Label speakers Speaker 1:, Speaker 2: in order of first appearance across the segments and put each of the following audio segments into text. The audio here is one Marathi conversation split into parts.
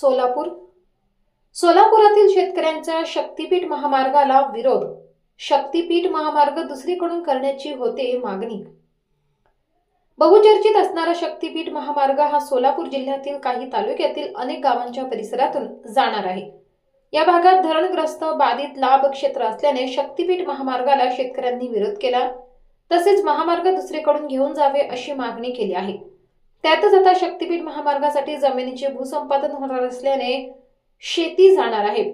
Speaker 1: सोलापूर. सोलापुरातील शेतकऱ्यांच्या शक्तीपीठ महामार्गाला विरोध. शक्तीपीठ महामार्ग दुसरीकडून करण्याची होते मागणी. बहुचर्चित असणारा शक्तीपीठ महामार्ग हा सोलापूर जिल्ह्यातील काही तालुक्यातील अनेक गावांच्या परिसरातून जाणार आहे. या भागात धरणग्रस्त बाधित लाभ क्षेत्र असल्याने शक्तीपीठ महामार्गाला शेतकऱ्यांनी विरोध केला. तसेच महामार्ग दुसरीकडून घेऊन जावे अशी मागणी केली आहे. त्यातच आता शक्तीपीठ महामार्गासाठी जमिनीचे भूसंपादन होणार असल्याने शेती जाणार आहे.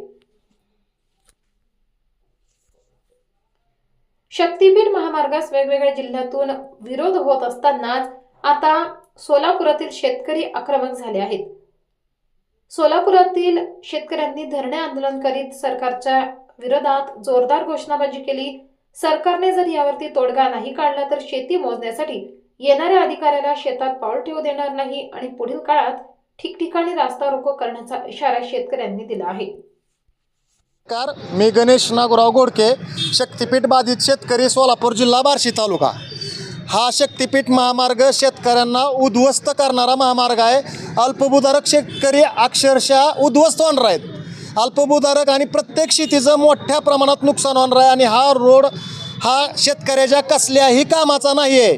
Speaker 1: शक्तीपीठ महामार्गास वेगवेगळ्या जिल्ह्यातून विरोध होत असतानाच आता सोलापुरातील शेतकरी आक्रमक झाले आहेत. सोलापुरातील शेतकऱ्यांनी धरणे आंदोलन करीत सरकारच्या विरोधात जोरदार घोषणाबाजी केली. सरकारने जर यावरती तोडगा नाही काढला तर शेती मोजण्यासाठी येणाऱ्या अधिकाऱ्याला शेतात पाऊल ठेवू देणार नाही आणि पुढील काळात ठिकठिकाणी रास्ता रोको करण्याचा इशारा शेतकऱ्यांनी दिला आहे.
Speaker 2: कार मी गणेश नागोराव गोडके शक्तिपीठ बाधित शेतकरी सोलापूर जिल्हा बार्शी तालुका. हा शक्तिपीठ महामार्ग शेतकऱ्यांना उद्ध्वस्त करणारा महामार्ग आहे. अल्पभूधारक शेतकरी अक्षरशः उद्ध्वस्त होणार आहेत. अल्पभूधारक आणि प्रत्येक शेतीचं मोठ्या प्रमाणात नुकसान होणार आहे आणि हा रोड हा शेतकऱ्याच्या कसल्याही कामाचा नाही आहे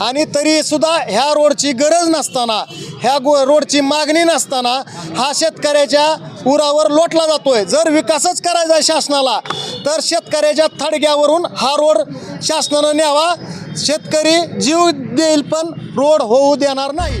Speaker 2: आणि तरीसुद्धा ह्या रोडची गरज नसताना ह्या गो रोडची मागणी नसताना हा शेतकऱ्याच्या उरावर लोटला जातोय. जर विकासच करायचा आहे शासनाला तर शेतकऱ्याच्या थडग्यावरून हा रोड शासनानं न्यावा. शेतकरी जीव देईल पण रोड होऊ देणार नाही.